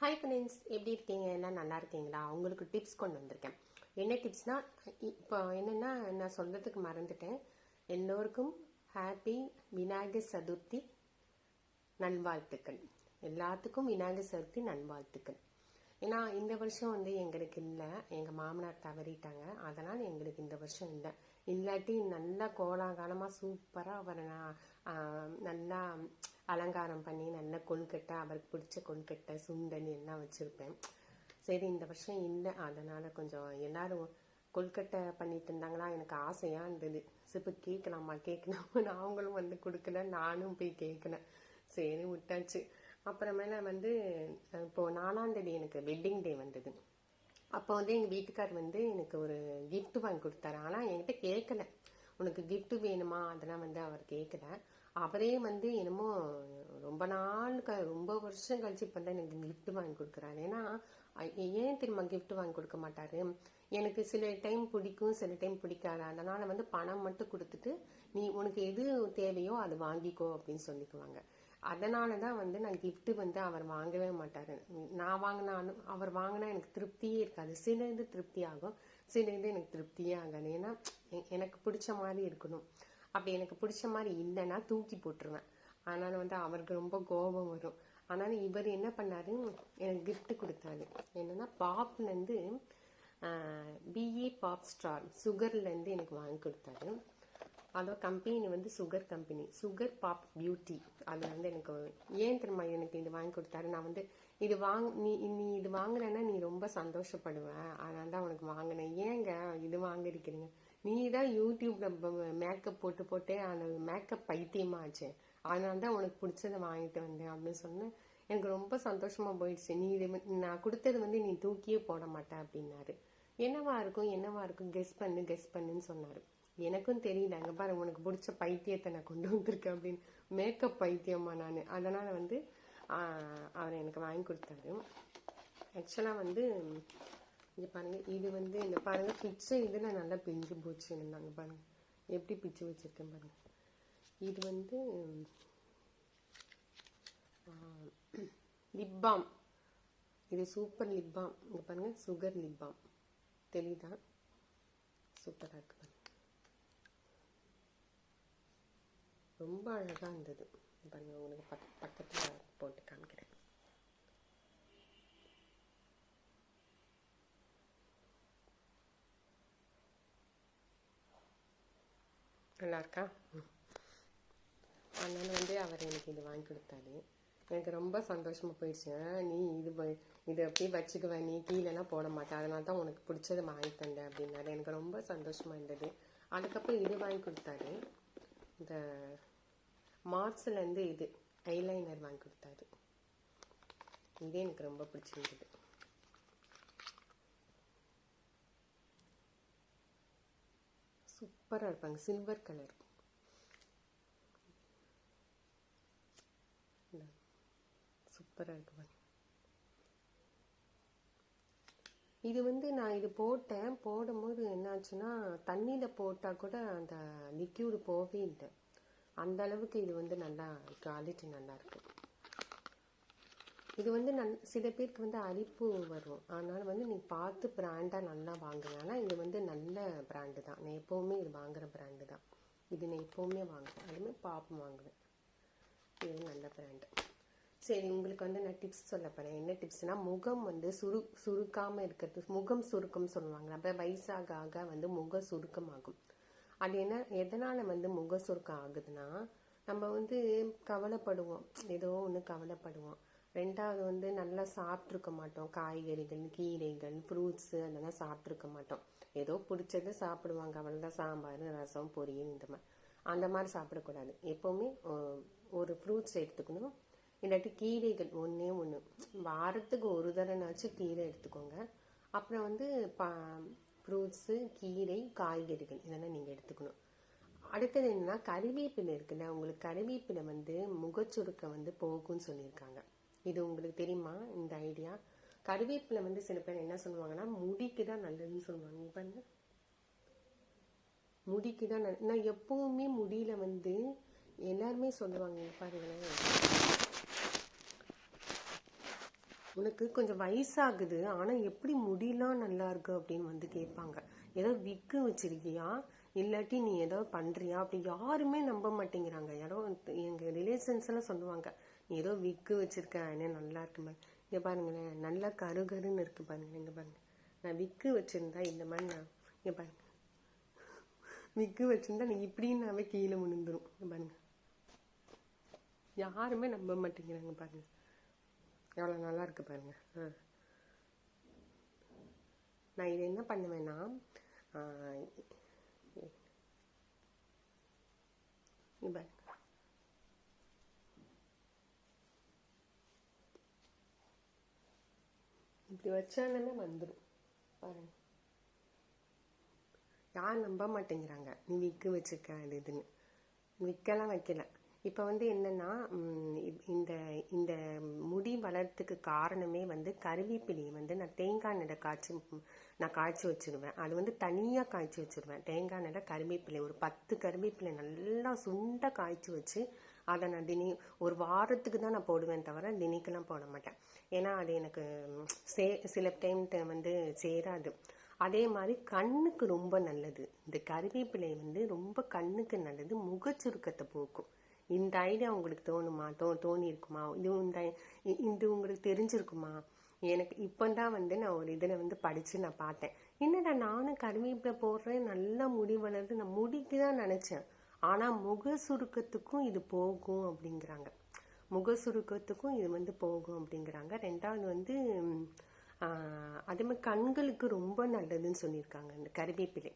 Hi friends எப்படி இருக்கீங்க எல்லாம் நல்லா இருக்கீங்களா? உங்களுக்கு டிப்ஸ் கொண்டு வந்திருக்கேன். என்ன டிப்ஸ்னால் இப்போ என்னென்னா நான் சொல்கிறதுக்கு மறந்துட்டேன். எல்லோருக்கும் ஹாப்பி விநாயகர் சதுர்த்தி நல்வாழ்த்துக்கள். எல்லாத்துக்கும் விநாயகர் சதுர்த்தி நல்வாழ்த்துக்கள். ஏன்னா இந்த வருஷம் வந்து எங்களுக்கு இல்லை. எங்கள் மாமனார் தவறிட்டாங்க. அதனால் எங்களுக்கு இந்த வருஷம் இல்லை. இல்லாட்டி நல்லா கோலாகாலமாக சூப்பராக அவரை நான் நல்லா அலங்காரம் பண்ணி நல்ல கொழுக்கட்டை அவருக்கு பிடிச்ச கொழுக்கட்டை சுண்டல் எல்லாம் வச்சுருப்பேன். சரி இந்த வருஷம் இல்லை. அதனால் கொஞ்சம் எல்லாரும் கொல்கட்டை பண்ணிட்டு இருந்தாங்களா? எனக்கு ஆசையாக இருந்தது. சிப்பு கேட்கலாமா? கேட்கலாமா அவங்களும் வந்து கொடுக்கல நானும் போய் கேட்கல. சரி விட்டாச்சு. அப்புறமேல வந்து இப்போது இப்போ நாலாம் எனக்கு வெட்டிங் டே வந்தது. அப்போ வந்து எங்கள் வீட்டுக்கார் வந்து எனக்கு ஒரு கிஃப்ட் வாங்கி கொடுத்தாரு. ஆனால் என்கிட்ட கேட்கல. உனக்கு கிஃப்ட் வேணுமா? அதெல்லாம் வந்து அவர் கேட்கல. அவரே வந்து என்னமோ ரொம்ப நாள் க ரொம்ப வருஷம் கழிச்சு இப்போ தான் எனக்கு கிஃப்ட் வாங்கி கொடுக்குறாரு. ஏன்னா ஏன் திரும்ப கிஃப்ட் வாங்கி கொடுக்க மாட்டாரு? எனக்கு சில டைம் பிடிக்கும் சில டைம் பிடிக்காது. அதனால வந்து பணம் மட்டும் கொடுத்துட்டு நீ உனக்கு எது தேவையோ அது வாங்கிக்கோ அப்படின்னு சொல்லிக்குவாங்க. அதனால தான் வந்து நான் கிஃப்ட்டு வந்து அவர் வாங்கவே மாட்டார். நான் வாங்கினாலும் அவர் வாங்கினா எனக்கு திருப்தியே இருக்காது. சில இது திருப்தி ஆகும் சில இது எனக்கு திருப்தியே ஆகாது. ஏன்னா எனக்கு பிடிச்ச மாதிரி இருக்கணும். அப்படி எனக்கு பிடிச்ச மாதிரி இல்லைன்னா தூக்கி போட்டுருவேன். அதனால வந்து அவருக்கு ரொம்ப கோபம் வரும். அதனால இவர் என்ன பண்ணாரு? எனக்கு கிஃப்ட் கொடுத்தாரு. என்னன்னா பாப்லேருந்து பிஇ பாப் ஸ்டார் சுகர்லேருந்து எனக்கு வாங்கி கொடுத்தாரு. அதோ கம்பெனி வந்து sugar company sugar pop beauty அது வந்து எனக்கு ஏன் திரும்ப எனக்கு இது வாங்கி கொடுத்தாரு? நான் வந்து இது வாங்க நீ நீ இது வாங்கினேன்னா நீ ரொம்ப சந்தோஷப்படுவேன் அதனால தான் உனக்கு வாங்கினேன். ஏங்க இது வாங்கிருக்கிறீங்க நீ தான் யூடியூப்ல மேக்கப் போட்டு போட்டே அந்த மேக்கப் பைத்தியமாச்சு. அதனால தான் உனக்கு பிடிச்சதை வாங்கிட்டு வந்தேன் அப்படின்னு சொன்னேன் எனக்கு ரொம்ப சந்தோஷமா போயிடுச்சு. நீ இது நான் கொடுத்தது வந்து நீ தூக்கியே போட மாட்ட அப்படின்னாரு. என்னவா இருக்கும் என்னவா இருக்கும்? கெஸ் பண்ணு கெஸ் பண்ணுன்னு சொன்னாரு. எனக்கும் தெரியல. அங்க பாரு உனக்கு பிடிச்ச பைத்தியத்தை நான் கொண்டு வந்திருக்கேன் அப்படின்னு. மேக்கப் பைத்தியமா நான். அதனால வந்து அவர் எனக்கு வாங்கி கொடுத்தாரு. ஆக்சுவலா வந்து இங்க பாருங்கள் இது வந்து இந்த பாருங்கள் பிச்சை இதில் நல்லா பிஞ்சு போச்சு இருந்தாங்க பாருங்கள் எப்படி பிச்சு வச்சுருக்கேன் பாருங்கள் இது வந்து லிப் பாம் இது சூப்பர் லிப்பாம் இங்கே பாருங்கள் சுகர் லிப்பாம் தெளிதான் சூப்பராக இருக்கு பாருங்க. ரொம்ப அழகாக இருந்தது. பாருங்கள் உங்களுக்கு பக்கத்தில் போட்டு காமிக்கிறேன். நல்லா இருக்கா? அதனால வந்து அவர் எனக்கு இது வாங்கி கொடுத்தாரு. எனக்கு ரொம்ப சந்தோஷமாக போயிடுச்சு நீ இது வ- இது அப்படியே வச்சுக்குவ. நீ கீழெல்லாம் போட மாட்டேன் அதனால தான் உனக்கு பிடிச்சதை வாங்கி தந்தேன் அப்படின்னாரு. எனக்கு ரொம்ப சந்தோஷமாக இருந்தது. அதுக்கப்புறம் இது வாங்கி கொடுத்தாரு. இந்த மார்ச்லேருந்து இது ஐலைனர் வாங்கி கொடுத்தாரு. இதே எனக்கு ரொம்ப பிடிச்சிருந்தது. சூப்பராக இருப்பாங்க. சில்வர் கலர் சூப்பராக இருக்கு இது வந்து நான் இது போட்டேன். போடும்போது என்னாச்சுன்னா தண்ணியில் போட்டால் கூட அந்த லிக்யூடு போகவே இல்லை அந்த அளவுக்கு இது வந்து நல்லா குவாலிட்டி நல்லா இருக்கு. இது வந்து நல் சில பேருக்கு வந்து அரிப்பு வரும். அதனால் வந்து நீ பார்த்து பிராண்டாக நல்லா வாங்குங்க ஆனால் இது வந்து நல்ல பிராண்டு தான். நான் எப்போவுமே இது வாங்குற பிராண்டு தான். இது நான் எப்போவுமே வாங்குவேன். அதுமாதிரி பாப்பும் வாங்குவேன். இது நல்ல பிராண்டு சரி உங்களுக்கு வந்து நான் டிப்ஸ் சொல்ல போகிறேன் என்ன டிப்ஸ்னா முகம் வந்து சுரு சுருக்காமல் இருக்கிறது. முகம் சுருக்கம் சொல்லுவாங்க அப்போ வயசாக ஆக வந்து முக சுருக்கமாகும். அது என்ன எதனால் வந்து முக சுருக்கம் ஆகுதுன்னா நம்ம வந்து கவலைப்படுவோம். ஏதோ ஒன்று கவலைப்படுவோம். ரெண்டாவது வந்து நல்லா சாப்பிட்ருக்க மாட்டோம். காய்கறிகள் கீரைகள் ஃப்ரூட்ஸு அதெல்லாம் சாப்பிட்ருக்க மாட்டோம். ஏதோ பிடிச்சது சாப்பிடுவாங்க. அவ்வளோதான் சாம்பார் ரசம் பொரியல் இந்த மாதிரி அந்த மாதிரி சாப்பிடக்கூடாது. எப்போவுமே ஒரு ஃப்ரூட்ஸ் எடுத்துக்கணும். இல்லாட்டி கீரைகள் ஒன்றே ஒன்று வாரத்துக்கு ஒரு தடவைனாச்சும் கீரை எடுத்துக்கோங்க. அப்புறம் வந்து பா ஃப்ரூட்ஸு கீரை காய்கறிகள் இதெல்லாம் நீங்கள் எடுத்துக்கணும். அடுத்தது என்னன்னா கருவேப்பிலை இருக்குல்ல. உங்களுக்கு கறிவேப்பிலை வந்து முகச்சுருக்கம் வந்து போகும்னு சொல்லியிருக்காங்க. இது உங்களுக்கு தெரியுமா இந்த ஐடியா கருவேப்பிலை வந்து சில பேர் என்ன சொல்லுவாங்கன்னா முடிக்கு தான் நல்லதுன்னு சொல்லுவாங்க. இங்க முடிக்கு தான் நல்ல- நான் எப்பவுமே முடியில வந்து எல்லாருமே சொல்லுவாங்க பாருங்களேன் உனக்கு கொஞ்சம் வயசாகுது ஆனால் எப்படி முடியலாம் நல்லா இருக்கு அப்படின்னு வந்து கேட்பாங்க. ஏதோ விக்கு வச்சிருக்கியா? இல்லாட்டி நீ ஏதோ பண்ணுறியா அப்படி யாருமே நம்ப மாட்டேங்கிறாங்க. யாரோ எங்கள் ரிலேஷன்ஸ் எல்லாம் சொல்லுவாங்க ஏதோ விக்கு வச்சுருக்கேன் ஆனால் நல்லா இருக்கு பாரு இங்கே பாருங்களேன் நல்லா கரு கருன்னு இருக்குது பாருங்க இங்கே பாருங்கள் நான் விக்கு வச்சுருந்தா இந்த மாதிரி நான் இங்கே பாருங்க விக்கு வச்சுருந்தா நீ இப்படின்னாவே கீழே விழுந்துரும் இங்கே பாருங்க யாருமே நம்ப மாட்டேங்கிறாங்க பாருங்க எவ்வளோ நல்லா இருக்கு பாருங்க ஆ நான் இதை என்ன பண்ணுவேன்னா இங்கே பாருங்க இப்படி வச்சாலுமே வந்துடும் பாருங்க. யார் நம்ப மாட்டேங்கிறாங்க? நீ விக்கு வச்சிருக்க அது இதுன்னு. விற்கலாம் வைக்கல. இப்போ வந்து என்னன்னா இந்த இந்த முடி வளர்றதுக்கு காரணமே வந்து கருவேப்பிலையை வந்து நான் தேங்காய் நட காய்ச்சி நான் காய்ச்சி வச்சிருவேன். அது வந்து தனியாக காய்ச்சி வச்சிருவேன். தேங்காய் நட கருவேப்பிலை ஒரு பத்து கருவேப்பிலை நல்லா சுண்ட காய்ச்சி வச்சு அதை நான் தினி ஒரு வாரத்துக்கு தான் நான் போடுவேன் தவிர தினிக்கெல்லாம் போட மாட்டேன். ஏன்னா அது எனக்கு சே சில டைம் வந்து சேராது. அதே மாதிரி கண்ணுக்கு ரொம்ப நல்லது. இந்த கருவேப்பிலை வந்து ரொம்ப கண்ணுக்கு நல்லது. முகச்சுருக்கத்தை போக்கும். இந்த ஐடியா உங்களுக்கு தோணுமா? தோ தோணி இருக்குமா இது இந்த இது உங்களுக்கு தெரிஞ்சிருக்குமா? எனக்கு இப்போ தான் வந்து நான் ஒரு இதில் வந்து படித்து நான் பார்த்தேன். என்னடா நானும் கருவேப்பிலை போடுறேன் நல்லா முடி வளருது. நான் முடிக்கு தான் நினச்சேன். ஆனால் முக சுருக்கத்துக்கும் இது போகும் அப்படிங்கிறாங்க. முக சுருக்கத்துக்கும் இது வந்து போகும் அப்படிங்கிறாங்க. ரெண்டாவது வந்து அதே மாதிரி கண்களுக்கு ரொம்ப நல்லதுன்னு சொல்லியிருக்காங்க இந்த கருவேப்பிலை.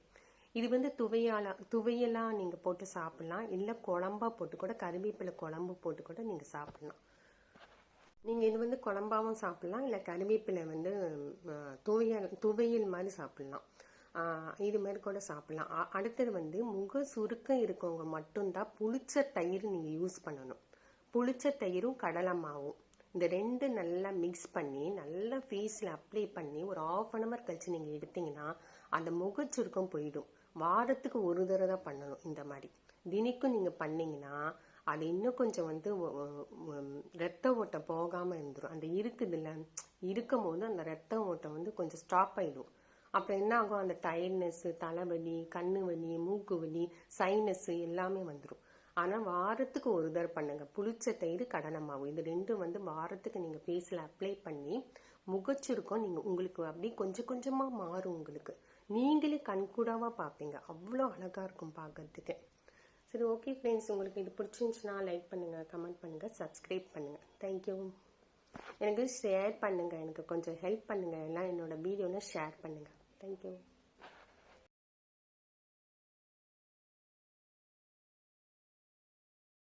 இது வந்து துவையாலா துவையெல்லாம் நீங்கள் போட்டு சாப்பிட்லாம். இல்லை குழம்பா போட்டு கூட கருவேப்பிலை குழம்பு போட்டு கூட நீங்கள் சாப்பிட்லாம். நீங்கள் இது வந்து குழம்பாவும் சாப்பிட்லாம். இல்லை கருவேப்பிலை வந்து துவையல் துவையல் மாதிரி சாப்பிட்லாம். இது மாதிரி கூட சாப்பிடலாம். அடுத்தது வந்து முக சுருக்கம் இருக்கவங்க மட்டும்தான் புளிச்ச தயிர் நீங்கள் யூஸ் பண்ணணும். புளிச்ச தயிரும் கடலை மாவும். இந்த ரெண்டு நல்லா மிக்ஸ் பண்ணி நல்லா ஃபேஸில் அப்ளை பண்ணி ஒரு ஆஃப் அன் ஹவர் கழிச்சு நீங்கள் எடுத்தீங்கன்னா அந்த முகச்சுருக்கம் போயிடும். வாரத்துக்கு ஒரு தடவை தான் பண்ணணும் இந்த மாதிரி. தினிக்கும் நீங்கள் பண்ணீங்கன்னா அது இன்னும் கொஞ்சம் வந்து ரத்த ஓட்டம் போகாமல் இருந்துடும் அந்த இருக்குதுல்ல இருக்கும் போது அந்த ரத்த ஓட்டம் வந்து கொஞ்சம் ஸ்டாப் ஆகிடும் அப்புறம் என்ன ஆகும்? அந்த டயர்ட்னஸ் தலைவலி கண்ணு வலி மூக்கு வலி சைனஸ் எல்லாமே வந்துடும் ஆனால் வாரத்துக்கு ஒரு தடவை பண்ணுங்க. புளிச்ச தயிர் கடனமாகும் இது ரெண்டும் வந்து வாரத்துக்கு நீங்கள் ஃபேஸில் அப்ளை பண்ணி முகச்சிருக்கோம் நீங்கள் உங்களுக்கு அப்படியே கொஞ்சம் கொஞ்சமாக மாறும் உங்களுக்கு. நீங்களே கண்கூடாவாக பார்ப்பீங்க. அவ்வளோ அழகாக இருக்கும் பார்க்கறதுக்கு. சரி ஓகே ஃப்ரெண்ட்ஸ் உங்களுக்கு இது பிடிச்சிருந்துச்சுன்னா லைக் பண்ணுங்கள் கமெண்ட் பண்ணுங்கள் சப்ஸ்கிரைப் பண்ணுங்கள் தேங்க்யூ எனக்கு ஷேர் பண்ணுங்கள் எனக்கு கொஞ்சம் ஹெல்ப் பண்ணுங்கள் எல்லாம் என்னோட வீடியோவில் ஷேர் பண்ணுங்கள் தேங்க்யூ